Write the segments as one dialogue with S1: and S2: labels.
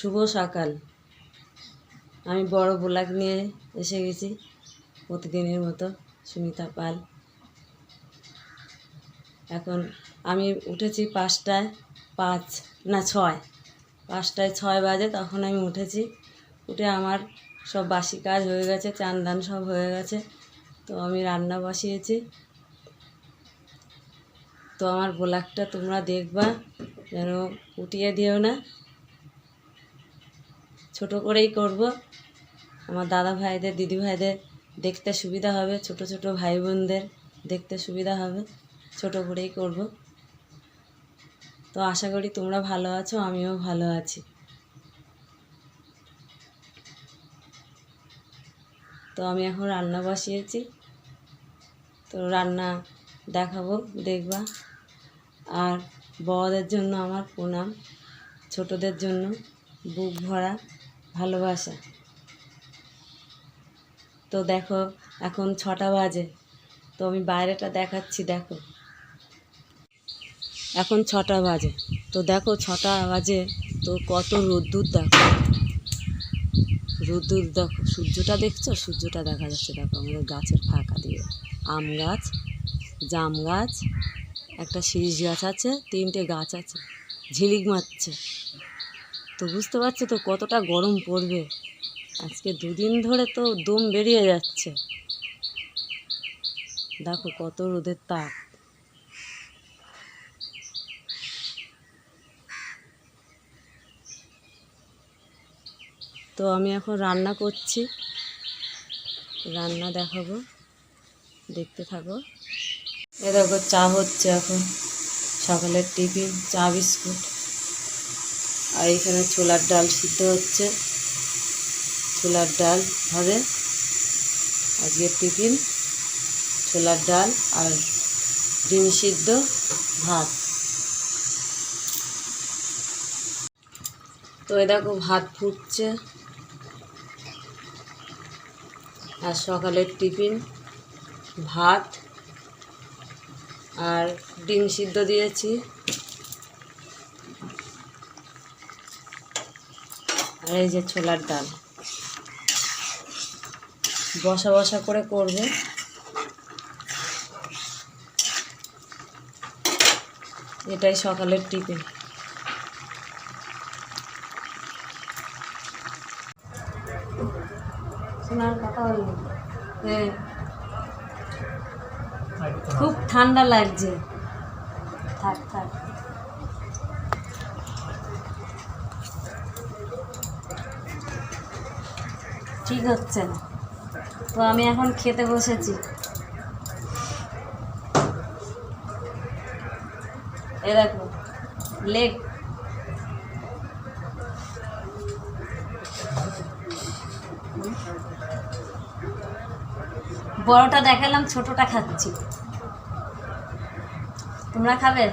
S1: শুভ সকাল। আমি বড় ব্লাক নিয়ে এসে গেছি প্রতিদিনের মতো, সুমিতা পাল। এখন আমি উঠেছি পাঁচটায় পাঁচ, না ছয়, পাঁচটায় ছয় বাজে তখন আমি উঠেছি। উঠে আমার সব বাসি কাজ হয়ে গেছে চান দান সব হয়ে গেছে, তো আমি রান্না বসিয়েছি। তো আমার ব্লাগটা তোমরা দেখবা, যেন উঠিয়ে দিও না। ছোট করেই করব। আমার দাদা ভাইদের, দিদি ভাইদের দেখতে সুবিধা হবে, ছোট ছোট ভাই বোনদের দেখতে সুবিধা হবে, ছোট করেই করব। তো আশা করি তোমরা ভালো আছো, আমিও ভালো আছি। তো আমি এখন রান্না বসিয়েছি। তো রান্না দেখাবো, দেখবা। আর বড়দের জন্য আমার প্রণাম, ছোটদের জন্য বুক ভরা। ভালোবাসা। তো দেখো, এখন ছটা বাজে। তো আমি বাইরেটা দেখাচ্ছি, দেখো। এখন ছটা বাজে। তো দেখো, ছটা বাজে। তো কত রোদ্দুর দেখো। রোদ্দুর দেখো। সূর্যটা দেখছ? সূর্যটা দেখা যাচ্ছে, দেখো, আমাদের গাছের ফাঁকা দিয়ে। আম গাছ, জাম গাছ, একটা শিরিষ গাছ আছে, তিনটে গাছ আছে, ঝিলিক মারছে। তো বুঝতে পারছ তো কতটা গরম পড়বে। আজকে দুদিন ধরে তো দম বেরিয়ে যাচ্ছে। দেখো কত রোদের তাপ। তো আমি এখন রান্না করছি। রান্না দেখাবো। দেখতে থাকো। এ দেখো চা হচ্ছে এখন। সকালের টিফিন, চা, বিস্কুট। আর এখানে ছোলার ডাল সিদ্ধ হচ্ছে। ছোলার ডাল হবে আজকের টিফিন, ছোলার ডাল আর ডিম সিদ্ধ ভাত। তো এ দেখো ভাত ফুটছে। আর সকালের টিফিন, ভাত আর ডিম সিদ্ধ দিয়েছি। এই যে ছোলার ডাল। বসা বসা করে করবে। এটাই সকালের টিফিন। হ্যাঁ। খুব ঠান্ডা লাগছে। থাক থাক। ঠিক হচ্ছে না। তো আমি এখন খেতে বসেছি। এ দেখো, লেগ। বড়টা দেখালাম, ছোটটা খাচ্ছি। তোমরা খাবে?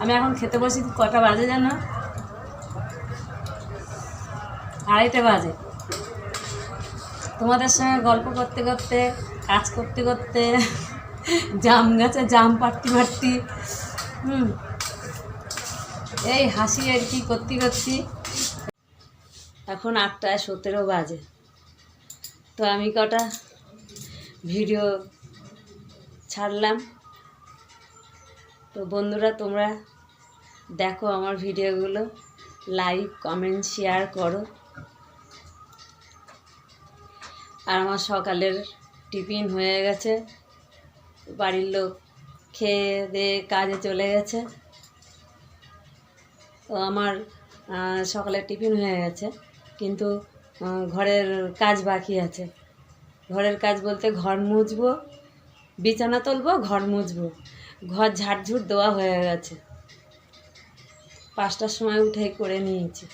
S1: আমি এখন খেতে বসি কটা বাজে জানো? আড়াইটে বাজে। তোমাদের সঙ্গে গল্প করতে করতে, কাজ করতে করতে, জাম গাছে জাম পাটতি পাটতি হুম, এই হাসি আর কি করতে করতে। এখন আটটায় সতেরো বাজে। তো আমি কটা ভিডিও ছাড়লাম। তো বন্ধুরা, তোমরা দেখো আমার ভিডিওগুলো। লাইক, কমেন্ট, শেয়ার করো। আর আমার সকালের টিফিন হয়ে গেছে। বাড়ির লোক খেয়ে দিয়ে কাজে চলে গেছে। তো আমার আহ, সকালের টিফিন হয়ে গেছে। কিন্তু ঘরের কাজ বাকি আছে। ঘরের কাজ বলতে ঘর মুছবো বিছানা তুলবো ঘর মুছবো। ঘর ঝাড়ঝুট দেওয়া হয়ে গেছে। পাঁচটার সময় উঠে করে নিয়েছি।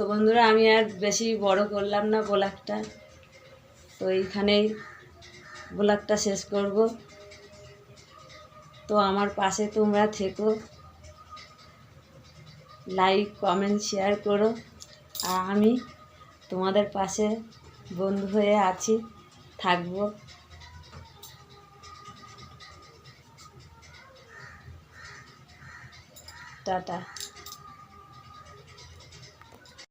S1: তো বন্ধুরা, আমি আর বেশি বড় করলাম না ব্লগটা। তো এইখানেই ব্লগটা শেষ করব। তো আমার পাশে তোমরা থেকো। লাইক কমেন্ট শেয়ার করো। আর আমি তোমাদের পাশে বন্ধু হয়ে আছি, থাকব। টাটা।